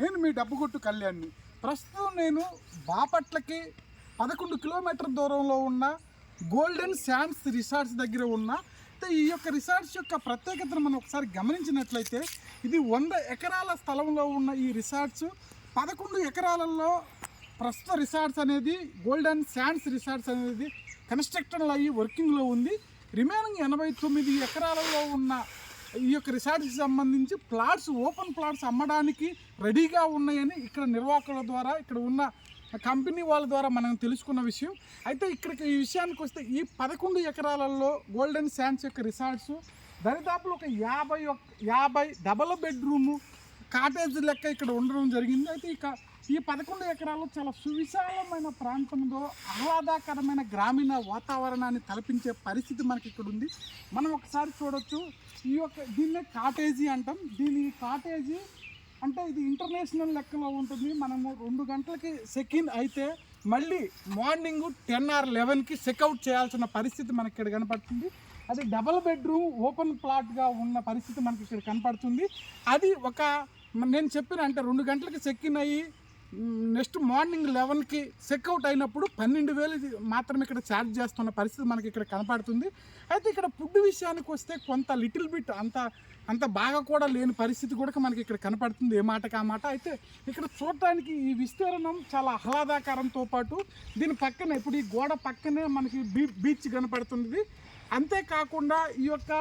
నేను మీ డబ్బుగొట్టు కళ్యాణ్ని. ప్రస్తుతం నేను బాపట్లకి పదకొండు కిలోమీటర్ దూరంలో ఉన్న గోల్డెన్ శాండ్స్ రిసార్ట్స్ దగ్గర ఉన్న ఈ యొక్క రిసార్ట్స్ యొక్క ప్రత్యేకతను మనం ఒకసారి గమనించినట్లయితే ఇది వంద ఎకరాల స్థలంలో ఉన్న ఈ రిసార్ట్స్ పదకొండు ఎకరాలలో ప్రస్తుత రిసార్ట్స్ అనేది గోల్డెన్ శాండ్స్ రిసార్ట్స్ అనేది కన్స్ట్రక్షన్ అయ్యి వర్కింగ్లో ఉంది. రిమైనింగ్ ఎనభై తొమ్మిది ఎకరాలలో ఉన్న ఈ యొక్క రిసార్ట్కి సంబంధించి ప్లాట్స్ ఓపెన్ ప్లాట్స్ అమ్మడానికి రెడీగా ఉన్నాయని ఇక్కడ నిర్వాహకుల ద్వారా ఇక్కడ ఉన్న కంపెనీ వాళ్ళ ద్వారా మనం తెలుసుకున్న విషయం. అయితే ఇక్కడికి ఈ విషయానికి వస్తే ఈ పదకొండు ఎకరాలలో గోల్డెన్ శాండ్స్ యొక్క రిసార్ట్స్ దరిదాపులు ఒక యాభై ఒక్- యాభై డబల్ బెడ్రూము కాటేజ్ లెక్క ఇక్కడ ఉండడం జరిగింది. అయితే ఇక ఈ పదకొండు ఎకరాలు చాలా సువిశాలమైన ప్రాంతంలో ఆహ్లాదకరమైన గ్రామీణ వాతావరణాన్ని తలపించే పరిస్థితి మనకి ఇక్కడ ఉంది. మనం ఒకసారి చూడొచ్చు. ఈ యొక్క దీన్నే కాటేజీ అంటాం. దీని కాటేజీ అంటే ఇది ఇంటర్నేషనల్ లెక్కలో ఉంటుంది. మనము రెండు గంటలకి చెక్ ఇన్ అయితే మళ్ళీ మార్నింగ్ టెన్ ఆర్ లెవెన్కి చెక్అవుట్ చేయాల్సిన పరిస్థితి మనకి ఇక్కడ కనపడుతుంది. అది డబల్ బెడ్రూమ్ ఓపెన్ ప్లాట్గా ఉన్న పరిస్థితి మనకి ఇక్కడ కనపడుతుంది. అది ఒక నేను చెప్పిన అంటే రెండు గంటలకి చెక్ ఇన్ అయ్యి నెక్స్ట్ మార్నింగ్ లెవెన్కి చెక్అవుట్ అయినప్పుడు పన్నెండు వేలు మాత్రం ఇక్కడ ఛార్జ్ చేస్తున్న పరిస్థితి మనకి ఇక్కడ కనపడుతుంది. అయితే ఇక్కడ ఫుడ్ విషయానికి వస్తే కొంత లిటిల్ బిట్ అంత అంత బాగా కూడా లేని పరిస్థితి కూడా మనకి ఇక్కడ కనపడుతుంది. ఏ మాటకి ఆ మాట? అయితే ఇక్కడ చూడటానికి ఈ విస్తీర్ణం చాలా ఆహ్లాదకరంతో పాటు దీని పక్కనే ఇప్పుడు ఈ గోడ పక్కనే మనకి బీ బీచ్ కనపడుతుంది. అంతేకాకుండా ఈ యొక్క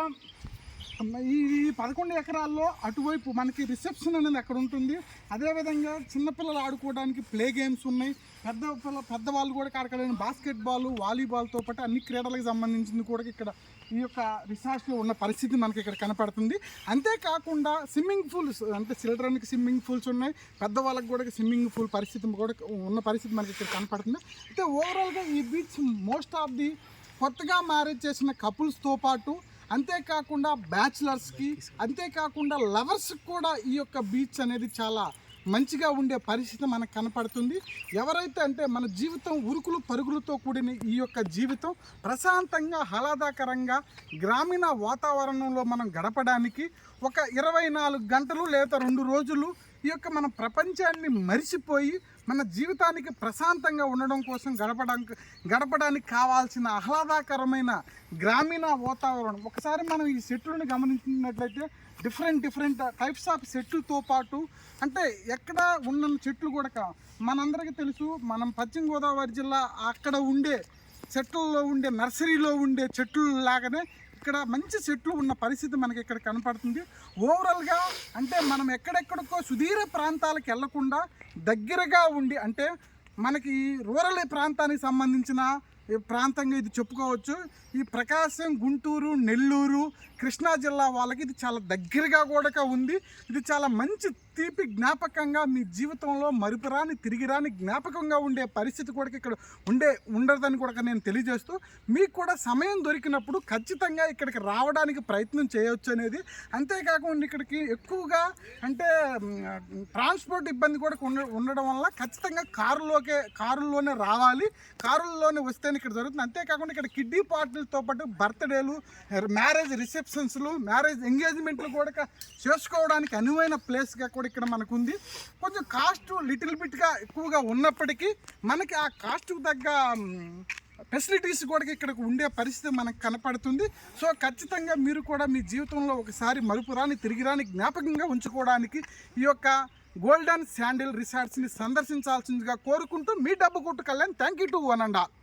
ఈ పదకొండు ఎకరాల్లో అటువైపు మనకి రిసెప్షన్ అనేది అక్కడ ఉంటుంది. అదేవిధంగా చిన్నపిల్లలు ఆడుకోవడానికి ప్లే గేమ్స్ ఉన్నాయి. పెద్ద పిల్ల పెద్దవాళ్ళు కూడా ఆడుకోవడానికి బాస్కెట్ బాల్ వాలీబాల్తో పాటు అన్ని క్రీడలకు సంబంధించింది కూడా ఇక్కడ ఈ యొక్క రిసార్ట్స్లో ఉన్న పరిస్థితి మనకి ఇక్కడ కనపడుతుంది. అంతేకాకుండా స్విమ్మింగ్ పూల్స్ అంటే చిల్డ్రన్కి స్విమ్మింగ్ పూల్స్ ఉన్నాయి. పెద్దవాళ్ళకి కూడా స్విమ్మింగ్ పూల్ పరిస్థితి కూడా ఉన్న పరిస్థితి మనకి ఇక్కడ కనపడుతుంది. అయితే ఓవరాల్గా ఈ బీచ్ మోస్ట్ ఆఫ్ ది కొత్తగా మ్యారేజ్ చేసిన కపుల్స్తో పాటు అంతేకాకుండా బ్యాచిలర్స్కి అంతేకాకుండా లవర్స్కి కూడా ఈ యొక్క బీచ్ అనేది చాలా మంచిగా ఉండే పరిస్థితి మనకు కనపడుతుంది. ఎవరైతే అంటే మన జీవితం ఉరుకులు పరుగులతో కూడిన ఈ యొక్క జీవితం ప్రశాంతంగా ఆహ్లాదకరంగా గ్రామీణ వాతావరణంలో మనం గడపడానికి ఒక ఇరవై నాలుగు గంటలు లేదా రెండు రోజులు ఈ యొక్క మన ప్రపంచాన్ని మరిచిపోయి మన జీవితానికి ప్రశాంతంగా ఉండడం కోసం గడపడానికి గడపడానికి కావాల్సిన ఆహ్లాదకరమైన గ్రామీణ వాతావరణం. ఒకసారి మనం ఈ చెట్లను గమనించినట్లయితే డిఫరెంట్ డిఫరెంట్ టైప్స్ ఆఫ్ చెట్లతో పాటు అంటే ఎక్కడ ఉన్న చెట్లు కూడా మనందరికీ తెలుసు మనం పశ్చిమ గోదావరి జిల్లా అక్కడ ఉండే చెట్లలో ఉండే నర్సరీలో ఉండే చెట్లు లాగానే ఇక్కడ మంచి చెట్లు ఉన్న పరిస్థితి మనకి ఇక్కడ కనపడుతుంది. ఓవరాల్గా అంటే మనం ఎక్కడెక్కడికో సుదీర ప్రాంతాలకు వెళ్ళకుండా దగ్గరగా ఉండి అంటే మనకి రూరల్ ప్రాంతానికి సంబంధించిన ప్రాంతంగా ఇది చెప్పుకోవచ్చు. ఈ ప్రకాశం గుంటూరు నెల్లూరు కృష్ణా జిల్లా వాళ్ళకి ఇది చాలా దగ్గరగా కూడా ఉంది. ఇది చాలా మంచి తీపి జ్ఞాపకంగా మీ జీవితంలో మరుపురాని తిరిగిరాని జ్ఞాపకంగా ఉండే పరిస్థితి కూడా ఇక్కడ ఉండే ఉండదని కూడా నేను తెలియజేస్తూ మీకు కూడా సమయం దొరికినప్పుడు ఖచ్చితంగా ఇక్కడికి రావడానికి ప్రయత్నం చేయొచ్చు అనేది. అంతేకాకుండా ఇక్కడికి ఎక్కువగా అంటే ట్రాన్స్పోర్ట్ ఇబ్బంది కూడా ఉండడం వల్ల ఖచ్చితంగా కారులోకే కారుల్లోనే రావాలి. కారుల్లోనే వస్తేనే ఇక్కడ జరుగుతుంది. అంతేకాకుండా ఇక్కడ కిడ్నీ పార్టీలతో పాటు బర్త్డేలు మ్యారేజ్ రిసెప్షన్స్లు మ్యారేజ్ ఎంగేజ్మెంట్లు కూడా చేసుకోవడానికి అనువైన ప్లేస్గా కూడా ఇక్కడ మనకు ఉంది కొంచెం కాస్ట్ లిటిల్ బిట్గా ఎక్కువగా ఉన్నప్పటికీ మనకి ఆ కాస్ట్కు తగ్గ ఫెసిలిటీస్ కూడా ఇక్కడ ఉండే పరిస్థితి మనకు కనపడుతుంది. సో ఖచ్చితంగా మీరు కూడా మీ జీవితంలో ఒకసారి మరుపురాని తిరిగిరాని జ్ఞాపకంగా ఉంచుకోవడానికి ఈ యొక్క గోల్డెన్ శాండిల్ రిసార్ట్స్ని సందర్శించాల్సిందిగా కోరుకుంటూ మీ డబ్బు కొట్టు Kalyan. Thank you to one and all